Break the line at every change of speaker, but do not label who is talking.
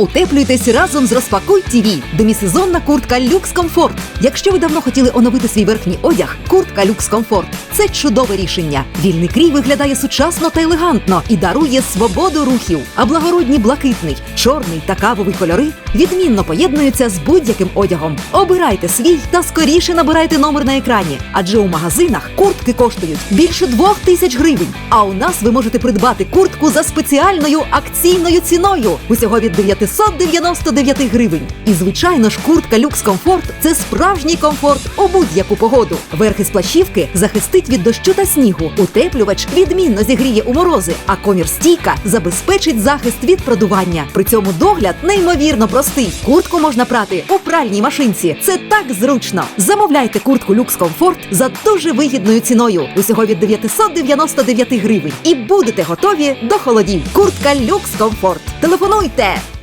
Утеплюйтесь разом з Розпакуй ТВ. Демісезонна куртка Люкс Комфорт. Якщо ви давно хотіли оновити свій верхній одяг, куртка Люкс Комфорт це чудове рішення. Вільний крій виглядає сучасно та елегантно і дарує свободу рухів. А благородні блакитний, чорний та кавовий кольори відмінно поєднуються з будь-яким одягом. Обирайте свій та скоріше набирайте номер на екрані, адже у магазинах куртки коштують більше двох тисяч гривень. А у нас ви можете придбати куртку за спеціальною акційною ціною усього від 999 гривень. І звичайно ж, куртка Люкс Комфорт це справжній комфорт у будь-яку погоду. Верх із плащівки захистить від дощу та снігу. Утеплювач відмінно зігріє у морози, а комір стійка забезпечить захист від продування. При цьому догляд неймовірно простий. Куртку можна прати у пральній машинці. Це так зручно. Замовляйте куртку Люкс Комфорт за дуже вигідною ціною. Усього від 999 гривень. І будете готові до холодів. Куртка Люкс Комфорт. Телефонуйте